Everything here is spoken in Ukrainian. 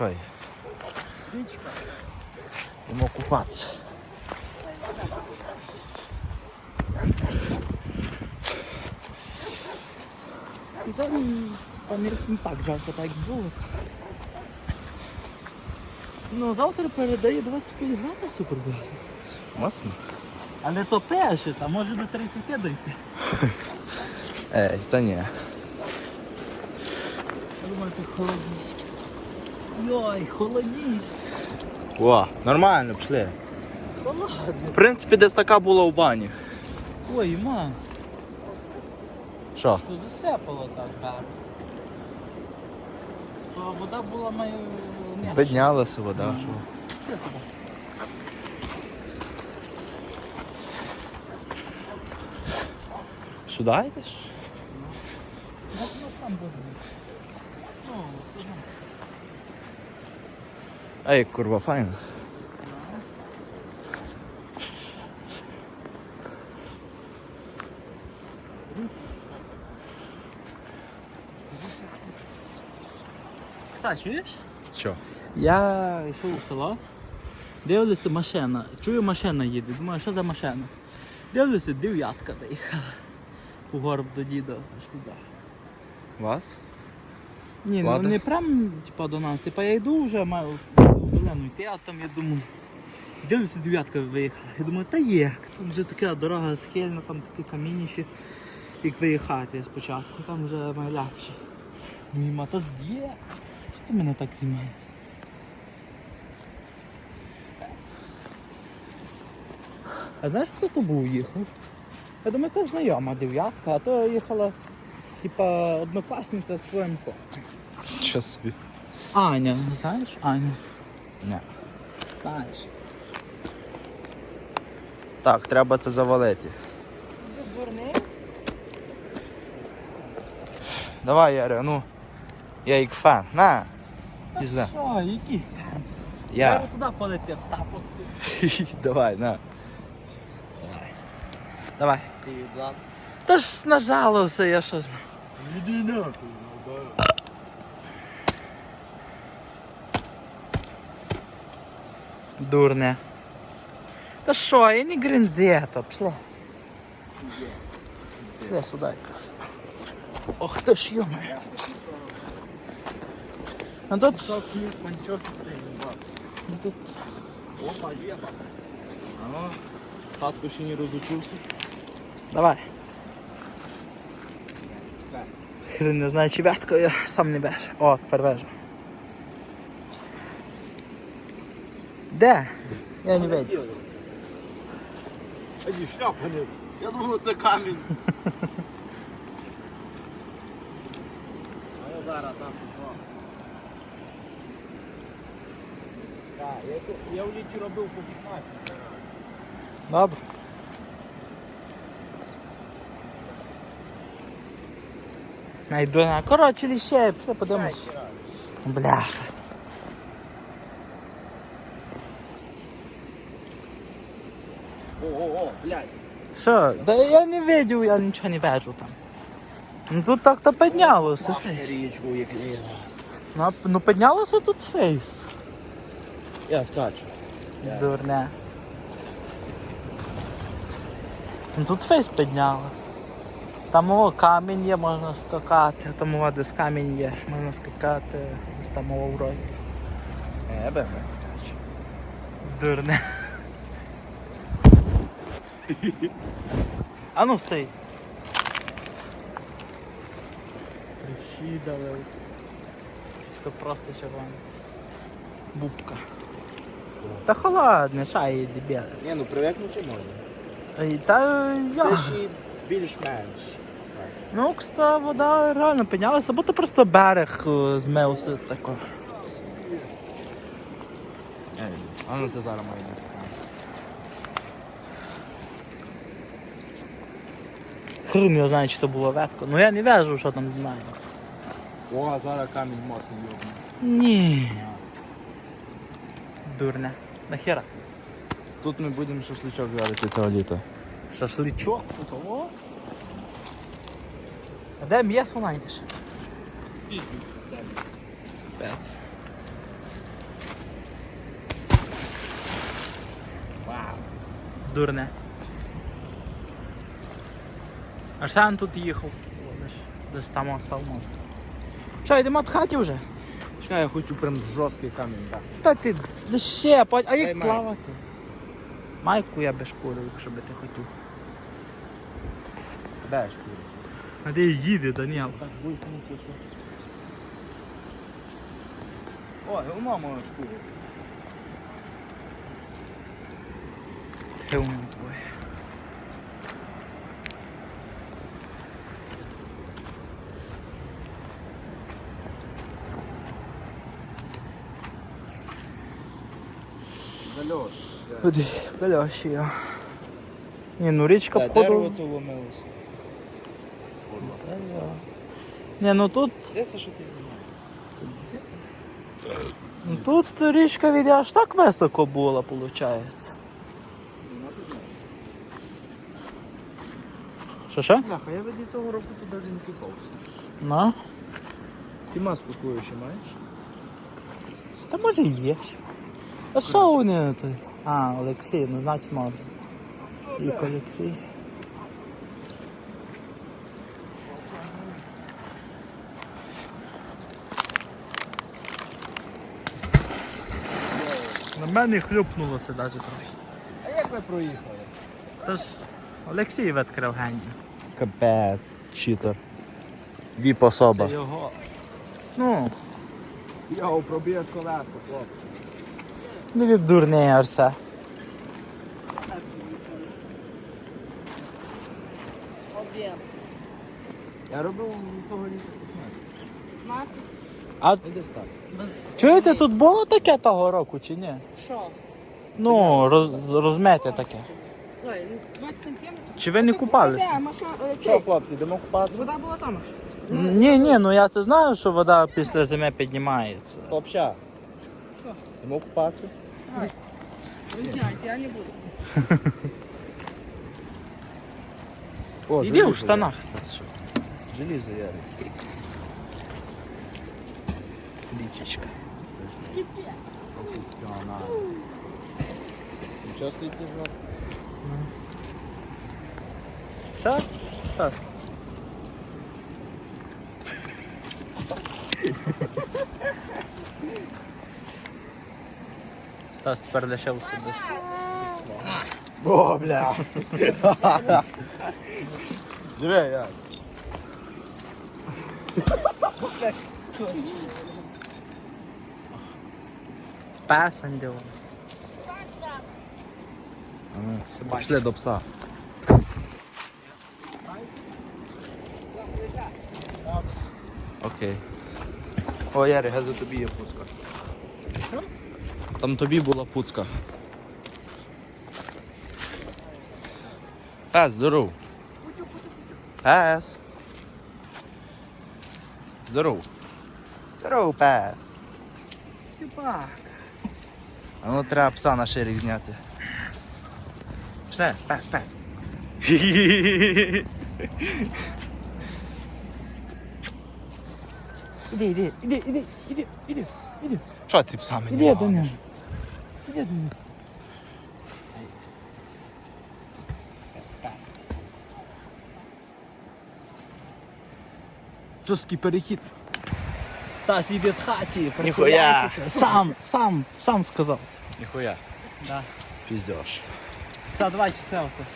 що є? Річка. Йому купатися. Це м, та не, не так жарко, так як було. Ну, завтра передає 25 градусів приблизно. Моцно? Але то пеше, а може до 30 дойти. Ей, та ні. Я думаю, це холодність. Йой, холодність. О, нормально, пішли. Та ладно. В принципі, десь така була у бані. Ой, мам, Що? що засепало так гарно. То вода була маю не Піднялася вода. Що? Все туди. Сюди йдеш? Ну, ну, там буде. Ну, сюди. Ей, курва, файно. Кстати, чуєш? Що? Я йшов у село, дивлюся машина. Чую, машина їде. Думаю, що за машина? Дивлюся, дев'ятка доїхала. По горб до діда аж туди. Вас? Ні, ну Ладно. не прям типа до нас. Типа я йду вже, маю Белену йти, а там я думаю. Дивлюся, дев'ятка виїхала. Я думаю, та є, там вже така дорога схильна, там такі камініші, як виїхати спочатку, там вже має легше. Ну і мата з'є. Що ти мене так знімає? А знаєш, хто то був їхав? Я думаю, яка знайома дев'ятка, а то їхала, типа, однокласниця зі своїм хлопцем. Що собі? Аня, знаєш? Аня. Ні. Знаєш. Так, треба це завалити. Давай, Яря, ну. Я як фан. На. Пізда. Що, який фен? Я. Треба туди полетів, тапок. Давай, на. Давай. Ти відлад. Та ж нажалося, я що знаю. Іди нахуй, ну, Дурне. Та що, я не гринзета, пішла. Пішла сюди якраз. Ох ти ж йоме. Ну тут, Що кліп, панчок цей, бак. ну тут Опа, жеба. А ну, татко ще не розучився. Давай. Хрен не знаю, чи вятко я сам не бежу. О, тепер вежу. Де? Я не бачу. Аді, шляпа не. Я думав, це камінь. А я зараз там. Так, я, тут- я в літі робив по 15. Добре. Найду на. Коротше, ліще, все подивимось. Бляха. О, о, о, блядь. Що? Да я не видів, я нічого не бачу там. Ну тут так-то піднялося. Річку як. Ну, а- ну піднялося тут фейс. Я скачу. Дурне. Ну тут фейс піднялося. Там о, камінь є, можна скакати, там о, десь камінь є, можна скакати, десь там о, вроді. Ебе, ми скачу. Дурне. а ну стій. Трещі дали. Що просто червоно. Бубка. Та холодне, шай дебіли. Ні, ну привикнути можна. Ей, Та я. Це ще більш-менш. Ну, кстати, вода реально піднялася, бо то просто берег е, змився тако. Ей, а ну це зараз має бути. Хрум я знає, чи то було ветко. Ну я не в'яжу, що там знається. О, а зараз камінь моцний йобне. Ні. Дурне. Нахера? Тут ми будемо шашличок жарити цього літа. Шашличок тут о. А де м'ясо знайдеш? Пець. Вау. Дурне. Арсен тут їхав. Десь, там остав може. Що, йдемо хаті вже? Чекай, я хочу прям жорсткий камінь, так. Та ти ще, а Дай як майку. плавати? Майку я би шпурив, якщо би ти хотів. Де ж кури? А де їде, Даніел? Так вийкнуться, що. О, воно може шкурити. Хилмен Куди? Каляші я. Ні, ну річка Та походу. дерево це вломилося. Ні, ну тут, Десь що ти знімаєш? ну тут річка від аж так високо була, виходить. Що що? Бляха, я від того року тут навіть не купався. Ну? Ти маску свою ще маєш? Та може є ще. А що вони тут? А, Олексій, ну значить може. Вік Олексій. На мене хлюпнулося навіть трохи. А як ви проїхали? Тож Олексій відкрив генію. Капець. Читер. Віп особа. Це його. Ну, Йоу, проб'єш колеса, хлопці. Не від дурний Арсе. Об'єм. Я робив того літа 15. А Десь так. Чуєте, тут було таке того року чи ні? Що? Ну, роз, розмете таке. Ой, ну, 20 сантиметрів. Чи ви не купалися? Де, машина, е, Що, хлопці, йдемо купатися? Вода була там. Ні, ні, ну я це знаю, що вода після зими піднімається. Хлопча. Йдемо купатися? Роздягайся, я не буду. О, Іди в штанах, Стас. Желізо, Ярик. Лічечка. Нічого стоїть не жорстко. Все? Стас. Стас тепер лишився без слова. О, бля. Диви, я. Песень діло. Пішли до пса. Окей. О, Ярі, газу тобі є пуцка. Там тобі була пуцка. Пес, здоров. Пес. Здоров. Здоров, пес. Сіпак. А ну треба пса на ширик зняти. Все, пес, пес. Іди, іди, іди, іди, іди, іди, іди. Що ти псами Іди до нього. Іди до нього. Жорсткий перехід. Стас їде в хаті, присувається. Сам, сам, сам сказав. Ніхуя. Да. Піздєш. Все, давай щасливо, Стас.